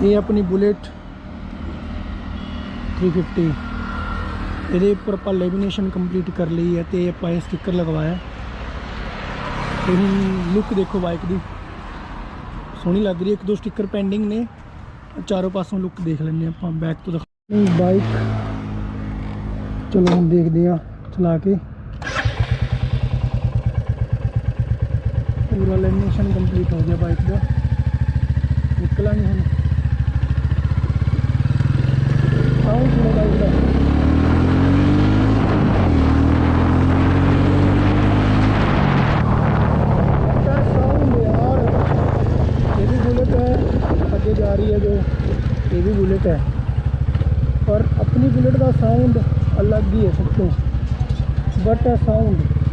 ਇਹ ਆਪਣੀ ਬੁਲੇਟ 350 ਇਹਦੇ ਉੱਪਰ ਆਪਾਂ ਲੈਮੀਨੇਸ਼ਨ ਕੰਪਲੀਟ ਕਰ ਲਈ ਹੈ ਤੇ ਆਪਾਂ ਇਹ ਸਟicker ਲਗਵਾਇਆ। ਇਹ ਲੁੱਕ ਦੇਖੋ ਬਾਈਕ ਦੀ। ਸੋਹਣੀ ਲੱਗ ਰਹੀ ਹੈ। ਇੱਕ ਦੋ ਸਟicker ਪੈਂਡਿੰਗ ਨੇ। ਚਾਰੋਂ ਪਾਸੋਂ ਲੁੱਕ ਦੇਖ ਲੈਂਦੇ ਹਾਂ ਆਪਾਂ। ਬੈਕ ਤੋਂ ਦਿਖਾ ਬਾਈਕ ਚਲੋ ਹੁਣ ਦੇਖਦੇ ਹਾਂ ਚਲਾ ਕੇ। ਪੂਰਾ ਲੈਮੀਨੇਸ਼ਨ ਕੰਪਲੀਟ ਹੋ ਗਿਆ ਬਾਈਕ ਦਾ। ਨਿਕਲਾ ਨਹੀਂ ਹੁਣ। है आगे जा रही है जो ये भी बुलेट है और अपनी बुलेट का साउंड अलग ही है सब तो बट साउंड